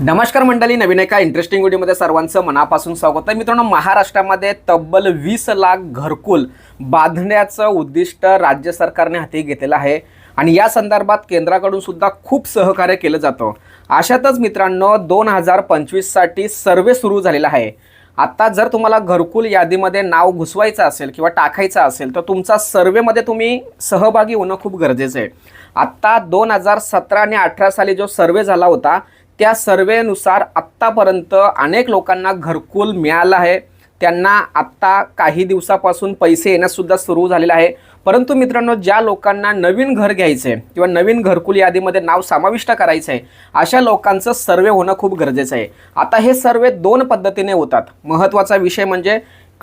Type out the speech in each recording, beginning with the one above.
नमस्कार मंडळी नवीन एका इंटरेस्टिंग व्हिडिओमध्ये सर्वांचं मनापासून स्वागत आहे. मित्रांनो महाराष्ट्रामध्ये तब्बल वीस लाख घरकुल बांधण्याचं उद्दिष्ट राज्य सरकारने हाती घेतलेलं आहे आणि या संदर्भात केंद्राकडून सुद्धा खूप सहकार्य केलं जातं. अशातच मित्रांनो दोन हजार पंचवीससाठी सर्वे सुरू झालेला आहे. आत्ता जर तुम्हाला घरकुल यादीमध्ये नाव घुसवायचं असेल किंवा टाकायचं असेल तर तुमचा सर्वेमध्ये तुम्ही सहभागी होणं खूप गरजेचं आहे. आत्ता दोन हजार सतरा आणि अठरा साली जो सर्वे झाला होता त्या सर्वेनुसार आत्तापर्यंत अनेक लोकांना घरकुल मिळालं आहे. त्यांना आत्ता काही दिवसापासून पैसे येण्यासुद्धा सुरू झालेलं आहे. परंतु मित्रांनो ज्या लोकांना नवीन घर घ्यायचं आहे किंवा नवीन घरकुल यादीमध्ये नाव समाविष्ट करायचं आहे अशा लोकांचं सर्वे होणं खूप गरजेचं आहे. आता हे सर्वे दोन पद्धतीने होतात. महत्त्वाचा विषय म्हणजे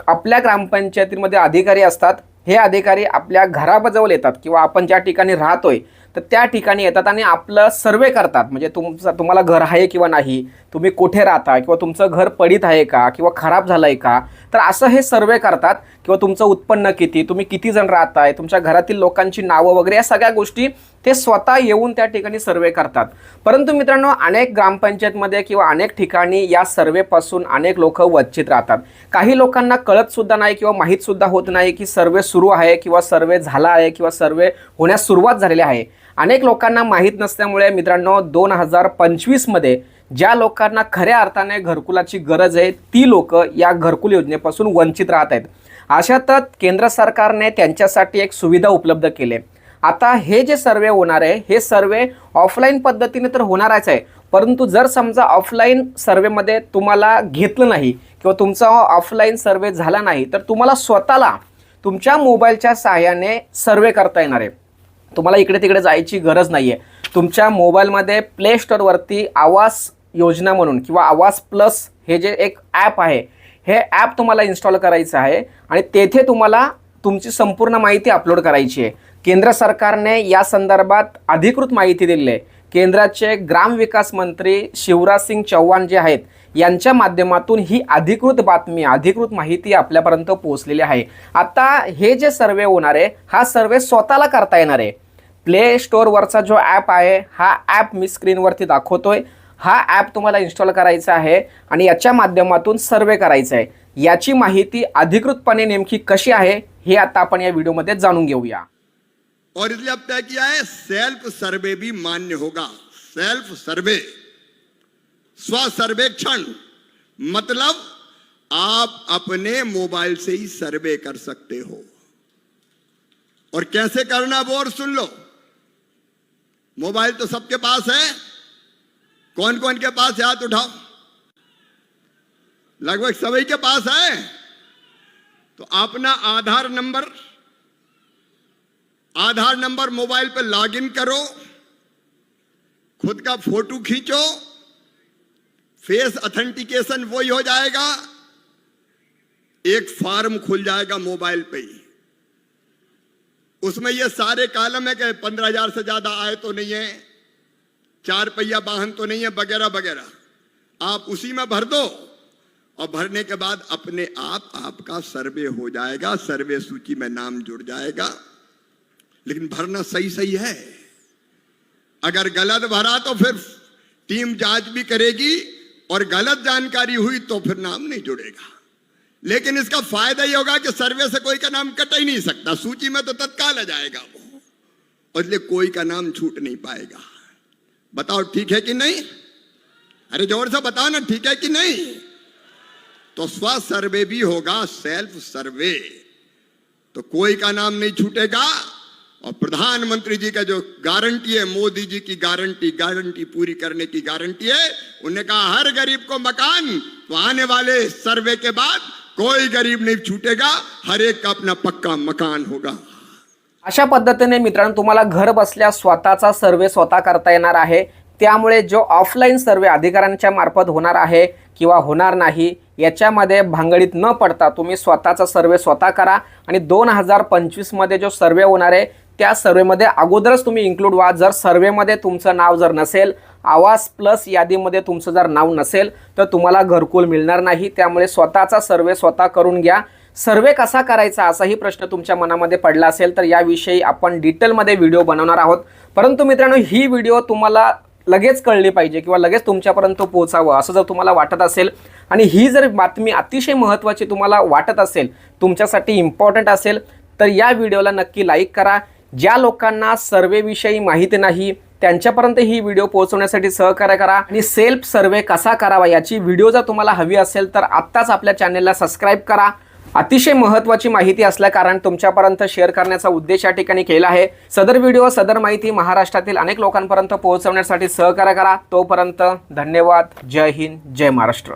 आपल्या ग्रामपंचायतीमध्ये अधिकारी असतात हे अधिकारी आपल्या घराबजवळ येतात किंवा आपण ज्या ठिकाणी राहतोय तर त्या ठिकाणी येतात आणि आपलं सर्वे करतात. म्हणजे तुमचं तुम्हाला घर आहे किंवा नाही तुम्ही कुठे राहता किंवा तुमचं घर पडीत आहे का किंवा खराब झालं आहे का तर असं हे सर्वे करतात किंवा तुमचं उत्पन्न किती तुम्ही किती जण राहताय तुमच्या घरातील लोकांची नावं वगैरे या सगळ्या गोष्टी ते स्वतः येऊन त्या ठिकाणी सर्वे करतात. परंतु मित्रांनो अनेक ग्रामपंचायतमध्ये किंवा अनेक ठिकाणी या सर्वेपासून अनेक लोक वंचित राहतात. काही लोकांना कळतसुद्धा नाही किंवा माहीतसुद्धा होत नाही की सर्वे सुरू आहे किंवा सर्वे झाला आहे किंवा सर्वे होण्यास सुरुवात झालेली आहे. अनेक लोकांना माहीत नसल्यामुळे मित्रांनो दोन हजार पंचवीसमध्ये ज्या लोकांना खऱ्या अर्थाने घरकुलाची गरज आहे ती लोक या घरकुल योजनेपासून वंचित राहत आहेत. अशातच केंद्र सरकारने त्यांच्यासाठी एक सुविधा उपलब्ध केली आता हे जे सर्वे होणार आहे हे सर्वे ऑफलाईन पद्धतीने तर होणारच आहे परंतु जर समजा ऑफलाईन सर्वेमध्ये तुम्हाला घेतलं नाही किंवा तुमचा ऑफलाईन सर्वे झाला नाही तर तुम्हाला स्वतःला तुमच्या मोबाईलच्या सहाय्याने सर्वे करता येणार आहे. तुम्हाला इकडे तिकडे जायची गरज नाही आहे तुमच्या मोबाईलमध्ये प्ले स्टोअरवरती आवास योजना म्हणून किंवा आवास प्लस हे जे एक ॲप आहे हे ॲप तुम्हाला इन्स्टॉल करायचं आहे आणि तेथे तुम्हाला तुमची संपूर्ण माहिती अपलोड करायची आहे. केंद्र सरकारने या संदर्भात अधिकृत माहिती दिली आहे. केंद्राचे ग्रामविकास मंत्री शिवराज सिंग चौहान जे आहेत यांच्या माध्यमातून ही अधिकृत बातमी अधिकृत माहिती आपल्यापर्यंत पोहोचलेली आहे. आता हे जे सर्वे होणार आहे हा सर्वे स्वतःला करता येणार आहे. प्ले स्टोअरवरचा जो ॲप आहे हा ॲप मी स्क्रीनवरती दाखवतोय. हा ॲप तुम्हाला इन्स्टॉल करायचा आहे आणि याच्या माध्यमातून सर्वे करायचा आहे. याची माहिती अधिकृतपणे नेमकी कशी आहे हे आता आपण या व्हिडिओमध्ये जाणून घेऊया. और इसलिए अब तय किया है सेल्फ सर्वे भी मान्य होगा। सेल्फ सर्वे स्व सर्वेक्षण मतलब आप अपने मोबाइल से ही सर्वे कर सकते हो। और कैसे करना वो और सुन लो। मोबाइल तो सबके पास है। कौन कौन के पास हाथ उठाओ। लगभग सभी के पास है। तो अपना Aadhaar number Aadhaar number mobile पर लॉगिन करो, खुद का फ़ोटो खींचो, फेस अथेंटिकेशन वही हो जाएगा, एक फॉर्म खुल जाएगा मोबाइल पे ही। उसमें ये सारे कालम है कि पंद्रह हज़ार से ज़्यादा आए तो नहीं है, चार पहिया वाहन तो नहीं है, वगैरह वगैरह। आप उसी में भर दो, और भरने के बाद अपने आप आपका सर्वे हो जाएगा, सर्वे सूची में नाम जुड़ जाएगा। लेकिन भरना सही सही है। अगर गलत भरा तो फिर टीम जाँच भी करेगी और गलत जानकारी हुई तो फिर नाम नहीं जुड़ेगा। लेकिन इसका फ़ायदा ये होगा कि सर्वे से कोई का नाम कट ही नहीं सकता। सूची में तो तत्काल आ जाएगा वो। और इसलिए कोई का नाम छूट नहीं पाएगा। बताओ ठीक है कि नहीं? अरे ज़ोर से बताओ ना ठीक है कि नहीं? तो स्व सर्वे भी होगा, सेल्फ सर्वे। तो कोई का नाम नहीं छूटेगा। और प्रधानमंत्री जी का जो गारंटी है मोदी जी की गारंटी गारंटी पूरी करने की गारंटी है उन्होंने कहा हर गरीब को मकान तो आने वाले सर्वे के बाद कोई गरीब नहीं छूटेगा हर एक का अपना पक्का मकान होगा। अशा पद्धतीने मित्रांनो तुम्हाला घर बसल्या स्वतःचा सर्वे स्वतः करता येणार आहे. त्यामुळे जो ऑफलाईन सर्वे अधिकाऱ्यांच्या मार्फत होणार आहे किंवा होणार नाही याच्यामध्ये भांगडीत न पडता तुम्ही स्वतःचा सर्वे स्वतः करा. आणि दोन हजार पंचवीसमध्ये जो सर्वे होणार आहे त्या सर्वेमध्ये अगोदरच तुम्ही इन्क्लूड व्हा. जर सर्वेमध्ये तुमचं नाव जर नसेल आवास प्लस यादीमध्ये तुमचं जर नाव नसेल तर तुम्हाला घरकुल मिळणार नाही. त्यामुळे स्वतःचा सर्वे स्वतः करून घ्या. सर्वे कसा करायचा असाही प्रश्न तुमच्या मनामध्ये पडला असेल तर याविषयी आपण डिटेलमध्ये व्हिडिओ बनवणार आहोत. परंतु मित्रांनो ही व्हिडिओ तुम्हाला लगेच कळली पाहिजे किंवा लगेच तुमच्यापर्यंत पोहोचावं असं जर तुम्हाला वाटत असेल आणि ही जर बातमी अतिशय महत्त्वाची तुम्हाला वाटत असेल तुमच्यासाठी इम्पॉर्टंट असेल तर या व्हिडिओला नक्की लाईक करा. ज्या लोकांना सर्वेविषयी माहिती नाही त्यांच्यापर्यंत ही व्हिडिओ पोहोचवण्यासाठी सहकार्य करा आणि सेल्फ सर्वे कसा करावा याची व्हिडिओ जर तुम्हाला हवी असेल तर आत्ताच आपल्या चॅनेलला सबस्क्राईब करा. अतिशय महत्त्वाची माहिती असल्या कारण तुमच्यापर्यंत शेअर करण्याचा उद्देश या ठिकाणी केला आहे. सदर व्हिडिओ सदर माहिती महाराष्ट्रातील अनेक लोकांपर्यंत पोहोचवण्यासाठी सहकार्य करा. तोपर्यंत धन्यवाद. जय हिंद जय महाराष्ट्र.